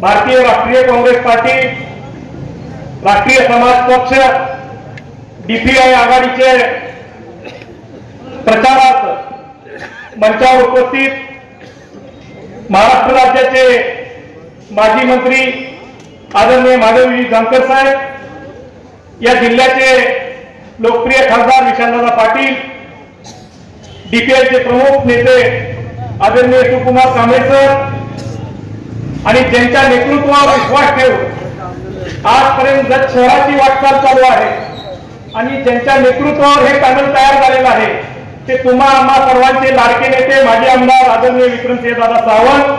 भारतीय राष्ट्रीय काँग्रेस पार्टी राष्ट्रीय समाज पक्ष डीपीआय आघाडीचे प्रचारात मंचावर उपस्थित महाराष्ट्र राज्याचे माजी मंत्री आदरणीय माधवजी जानकर साहेब या जिल्ह्याचे लोकप्रिय खासदार विशालदादा पाटील डीपीआयचे प्रमुख नेते आदरणीय सुकुमार कांबळे सर आणि ज्यांच्या नेतृत्वावर विश्वास ठेवून आजपर्यंत जत शहराची वाटचाल चालू आहे. आणि ज्यांच्या नेतृत्वावर हे पॅनल तयार झालेलं आहे. ते तुम्हा आम्हा सर्वांचे लाडके नेते माजी आमदार आदरणीय विक्रमसिंह दादा सावंत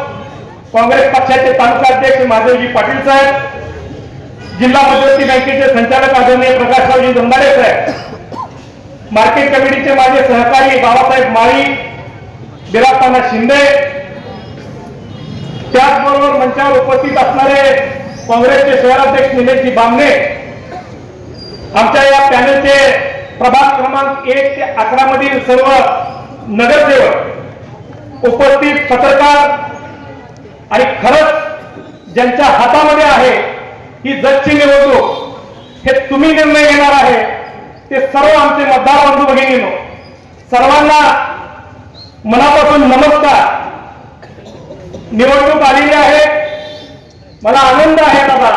काँग्रेस पक्षाचे तालुका अध्यक्ष माधवजी पाटील साहेब जिल्हा मध्यवर्ती बँकेचे संचालक आदरणीय प्रकाशरावजी दंदाडे साहेब मार्केट कमिटीचे माझे सहकारी बाबासाहेब माळी बिराजताना शिंदे त्याचबरोबर मंचावर उपस्थित असणारे काँग्रेसचे शहराध्यक्ष निलेशजी बांगणे आमच्या या पॅनलचे प्रभाग क्रमांक एक ते अकरा मधील सर्व नगरसेवक उपस्थित पत्रकार आणि खरंच ज्यांच्या हातामध्ये आहे ही जगची निवडणूक हे तुम्ही निर्णय घेणार आहे ते सर्व आमचे मतदार बंधू भगिनीनो सर्वांना मनापासून नमस्कार. निवडणूक आलेली आहे. मला आनंद आहे दादा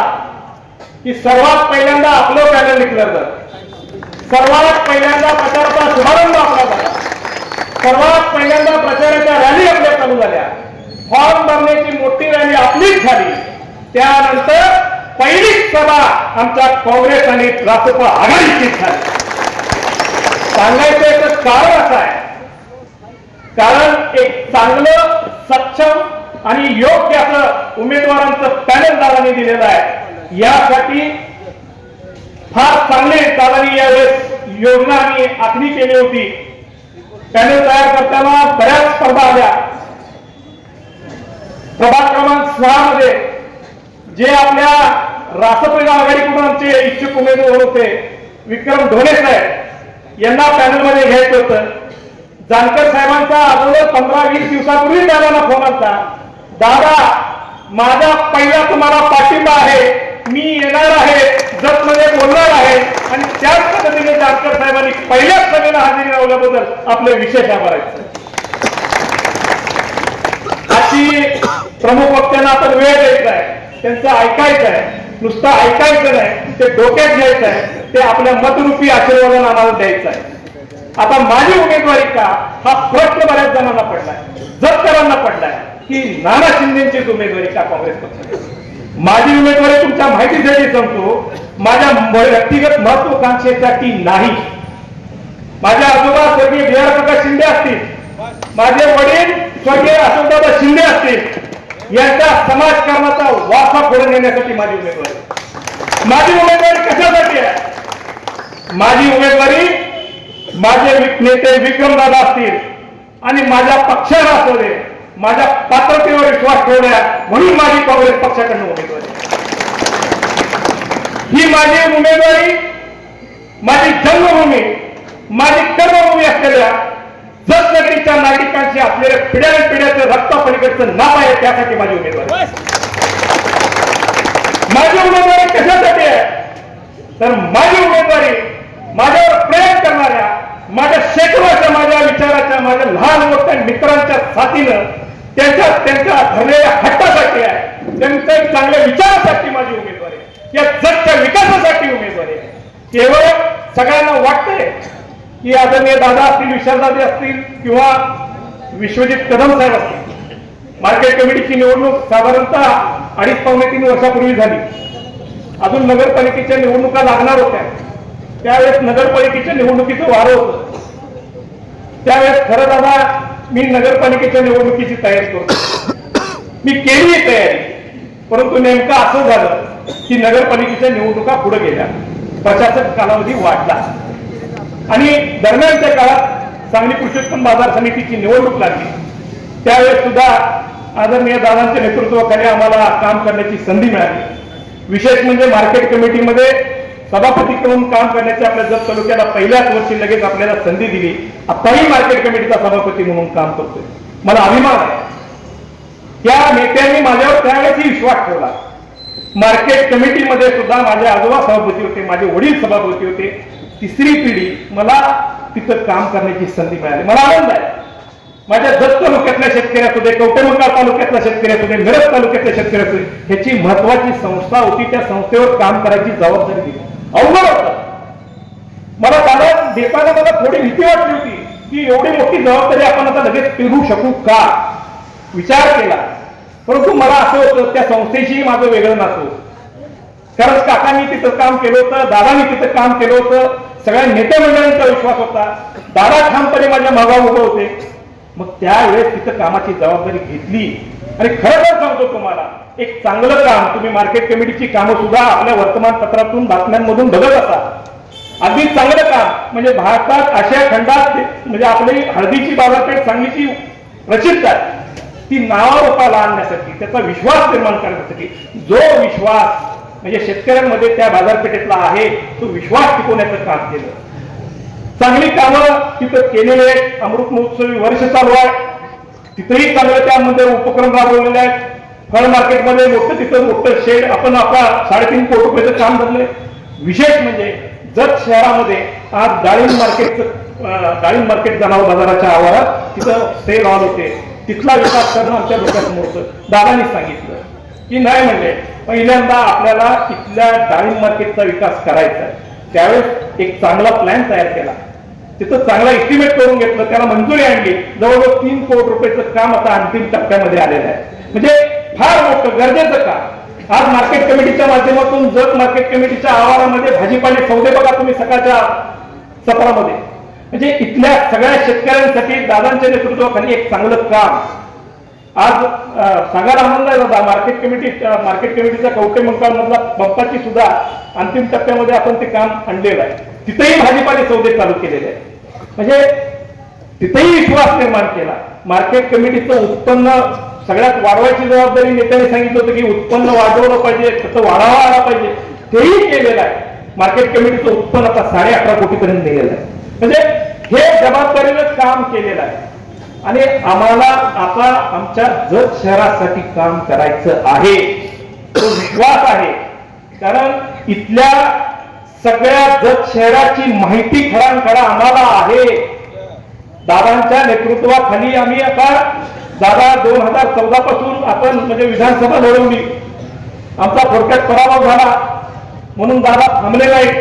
की सर्वात पहिल्यांदा आपलं पॅनल डिक्लेअर सर्वात पहिल्यांदा प्रचाराचा शुभारंभ आपला झाला. सर्वात पहिल्यांदा प्रचाराच्या रॅली आपल्या चालू झाल्या. फॉर्म भरण्याची मोठी रॅली आपलीच झाली. त्यानंतर पहिलीच सभा आमच्या काँग्रेस आणि रासपा आघाडीची झाली. सांगायचं एक कारण असं आहे. कारण एक चांगलं सक्षम आणि योग्य असं उमेदवारांचं पॅनल दादांनी दिलेलं आहे. यासाठी फार चांगले दादांनी यावेळेस योजना आणि आखणी केली होती. पॅनल तयार करताना बऱ्याच स्पर्धा आल्या. प्रभाग क्रमांक सहा मध्ये जे आपल्या रासपैल आघाडीकडून आमचे इच्छुक उमेदवार होते विक्रम ढोले साहेब यांना पॅनलमध्ये घ्यायचं होतं. जानकर साहेबांचा अगोदर पंधरा वीस दिवसापूर्वी दादांना फोन आलता. दादा माझा पहिला तुम्हाला पाठिंबा आहे. मी येणार आहे जतमध्ये बोलणार आहे. आणि त्याच पद्धतीने जानकर साहेबांनी पहिल्याच सभेला हजेरी लावल्याबद्दल आपले विशेष आभार आहेत. अशी प्रमुख वक्त्यांना आपण वेळ द्यायचा आहे. त्यांचं ऐकायचं आहे. नुसतं ऐकायचं नाही. ते डोक्यात घ्यायचं आहे. ते आपल्या मतरूपी आशीर्वादाने आम्हाला द्यायचं आहे. आता माझी उमेदवारी का? हा प्रश्न बऱ्याच जणांना पडलाय. जगकरांना पडलाय. की नाना शिंदेची उमेदवारी का काँग्रेस पक्षाने माझी उमेदवारी तुमच्या माहितीसाठी सांगतो. माझ्या व्यक्तिगत महत्वाकांक्षेसाठी नाही. माझ्या आजोबा स्वर्गीय बिहार प्रकाश शिंदे असतील. माझे वडील स्वर्गीय अशोकदादा शिंदे असतील. यांच्या समाजकारणाचा वारसा फोडून नेण्यासाठी माझी उमेदवारी. माझी उमेदवारी कशासाठी आहे? माझी उमेदवारी माझे नेते विक्रमदादा असतील आणि माझ्या पक्षाला असू दे. माझ्या पात्रतेवर विश्वास ठेवल्या म्हणून माझी काँग्रेस पक्षाकडनं उमेदवारी. ही माझी उमेदवारी माझी जन्मभूमी माझी कर्मभूमी असलेल्या जसनगरीच्या नागरिकांशी असलेल्या पिढ्या पिढ्याचं रक्तापलीकडचं नाव आहे त्यासाठी माझी उमेदवारी. माझी उमेदवारी कशासाठी आहे? तर माझी उमेदवारी माझ्यावर प्रेम करणाऱ्या माझ्या शेकडोच्या माझ्या विचाराच्या माझ्या लहान मोठ्या मित्रांच्या साथीनं त्यांच्या त्यांच्या धरलेल्या हट्टासाठी आहे. त्यांच्या चांगल्या विचारासाठी माझी उमेदवारी आहे. या जगच्या विकासासाठी उमेदवारी आहे. केवळ सगळ्यांना वाटतंय की आदरणीय दादा असतील विशालदादे असतील किंवा विश्वजित कदम साहेब असतील. मार्केट कमिटीची निवडणूक साधारणतः अडीच पावणे तीन वर्षापूर्वी झाली. अजून नगरपालिकेच्या निवडणुका लागणार होत्या. त्यावेळेस नगरपालिकेच्या निवडणुकीचं वारं होतं. त्यावेळेस खरं दादा मी नगरपालिकेच्या निवडणुकीची तयारी करतो. मी केली आहे तयारी. परंतु नेमकं असं झालं की नगरपालिकेच्या निवडणुका पुढे गेल्या. प्रशासक कालावधी वाढला. आणि दरम्यानच्या काळात सांगली कृषी उत्पन्न बाजार समितीची निवडणूक लागली. त्यावेळेस सुद्धा आदरणीय दादांच्या नेतृत्वाखाली आम्हाला काम करण्याची संधी मिळाली. विशेष म्हणजे मार्केट कमिटीमध्ये सभापती म्हणून काम करण्याची आपल्या जत तालुक्याला पहिल्याच वर्षी लगेच आपल्याला संधी दिली. आताही मार्केट कमिटीचा सभापती म्हणून काम करतोय. मला अभिमान आहे. त्या नेत्यांनी माझ्यावर त्यावेळेसही विश्वास ठेवला. मार्केट कमिटीमध्ये सुद्धा माझे आजोबा सभापती होते माझे वडील सभापती होते. तिसरी पिढी मला तिथं काम करण्याची संधी मिळाली. मला आनंद आहे. माझ्या जत तालुक्यातल्या शेतकरी असू दे तालुक्यातल्या शेतकरी असू दे मिरज तालुक्यातल्या शेतकरी असू ह्याची महत्वाची संस्था होती. त्या संस्थेवर काम करायची जबाबदारी दिली. अवघड होतं. मला कारण देताना मला थोडी भीती वाटली होती की एवढी मोठी जबाबदारी आपण आता लगेच पेरू शकू का? विचार केला. परंतु मला असं होतं त्या संस्थेशी माझं वेगळं नातं कारण काकांनी तिथं काम केलं होतं दादानी तिथं काम केलं होतं सगळ्या नेते मंडळींचा विश्वास होता. दादा ठामपणे माझ्या मागा उभे होते. मग त्यावेळेस तिथं कामाची जबाबदारी घेतली. आणि खरं तर सांगतो तुम्हाला एक चांगलं काम तुम्ही मार्केट कमिटीची कामं सुद्धा आपल्या वर्तमानपत्रातून बातम्यांमधून बघत असाल. अगदी चांगलं काम म्हणजे भारतात आशिया खंडात म्हणजे आपली हळदीची बाजारपेठ सांगलीची प्रसिद्ध आहे. ती नावारूपाला आणण्यासाठी त्याचा विश्वास निर्माण करण्यासाठी जो विश्वास म्हणजे शेतकऱ्यांमध्ये त्या बाजारपेठेतला आहे तो विश्वास टिकवण्याचं काम केलं. चांगली कामं तिथं केलेले आहेत. अमृत महोत्सवी वर्ष चालू आहे. तिथेही चांगलं त्यामध्ये उपक्रम राबवलेले आहेत. फळ मार्केटमध्ये मोठं तिथं मोठं शेड आपण आपला साडेतीन कोटी रुपयाचं काम धरलंय. विशेष म्हणजे जत शहरामध्ये आज डाळिंब मार्केटचं डाळिंब मार्केट जनावर हो बाजाराच्या आवारात. तिथं सेल हॉल होते. तिथला विकास करणं आमच्या डोक्यासमोर होतं दादानी सांगितलं की नाही म्हणजे पहिल्यांदा आपल्याला तिथल्या डाळिंब मार्केटचा विकास करायचा आहे. त्यावेळेस एक चांगला प्लॅन तयार केला. तिथं चांगला एस्टिमेट करून घेतलं त्याला मंजुरी आणली. जवळजवळ तीन कोटी रुपयाचं काम आता अंतिम टप्प्यामध्ये आलेलं आहे. म्हणजे फार मोठं गरजेचं काम. आज मार्केट कमिटीच्या माध्यमातून जग मार्केट कमिटीच्या आवारामध्ये भाजीपाले सौदे बघा तुम्ही सकाळच्या सत्रामध्ये. म्हणजे इथल्या सगळ्या शेतकऱ्यांसाठी दादांच्या नेतृत्वाखाली एक चांगलं काम. आज सांगायला आनंद आहे दादा मार्केट कमिटी मार्केट कमिटीच्या कवटे मधला बंपाची सुद्धा अंतिम टप्प्यामध्ये आपण ते काम आणलेलं आहे. तिथेही भाजीपाले सौदे चालू केलेले आहे म्हणजे तिथेही विश्वास निर्माण केला. मार्केट कमिटीचं उत्पन्न सगळ्यात वाढवायची जबाबदारी नेत्यांनी सांगितलं होतं की उत्पन्न वाढवलं पाहिजे खर्च वाढावा आला पाहिजे. तेही केलेलं आहे. मार्केट कमिटीचं उत्पन्न आता साडे अकरा कोटीपर्यंत नेलेलं आहे. म्हणजे हे जबाबदारीनं काम केलेलं आहे. आणि आम्हाला आता आमच्या जत शहरासाठी काम करायचं आहे. तो विश्वास आहे. कारण इथल्या सगळ्या जत शहराची माहिती खरा आम्हाला आहे. दादांच्या नेतृत्वाखाली आम्ही आता दादा दोन हजार चौदा पासून आपण म्हणजे विधानसभा लढवली. आमचा थोडक्यात पराभव झाला. म्हणून दादा थांबले नाहीत.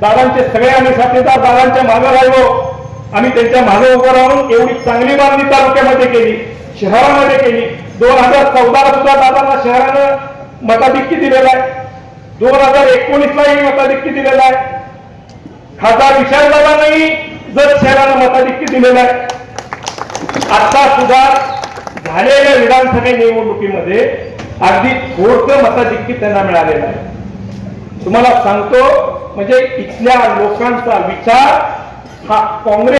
दादांचे सगळे आम्ही साथीदार दादांच्या मागे राहिलो. आम्ही त्यांच्या मागे उभं राहून एवढी चांगली मागणी तालुक्यामध्ये केली शहरामध्ये केली. दोन हजार चौदाला सुद्धा दादांना शहरानं मताधिक्य दिलेला आहे. दोन हजार एकोणीसलाही मताधिक्य दिलेला आहे. खासदार विशाल जर शहराला मताधिक्य दिलेला आहे. आता सुद्धा झालेल्या विधानसभा निवडणुकीमध्ये अगदी थोडकं मताधिक्य त्यांना मिळालेलं आहे. तुम्हाला सांगतो म्हणजे इथल्या लोकांचा विचार हा काँग्रेस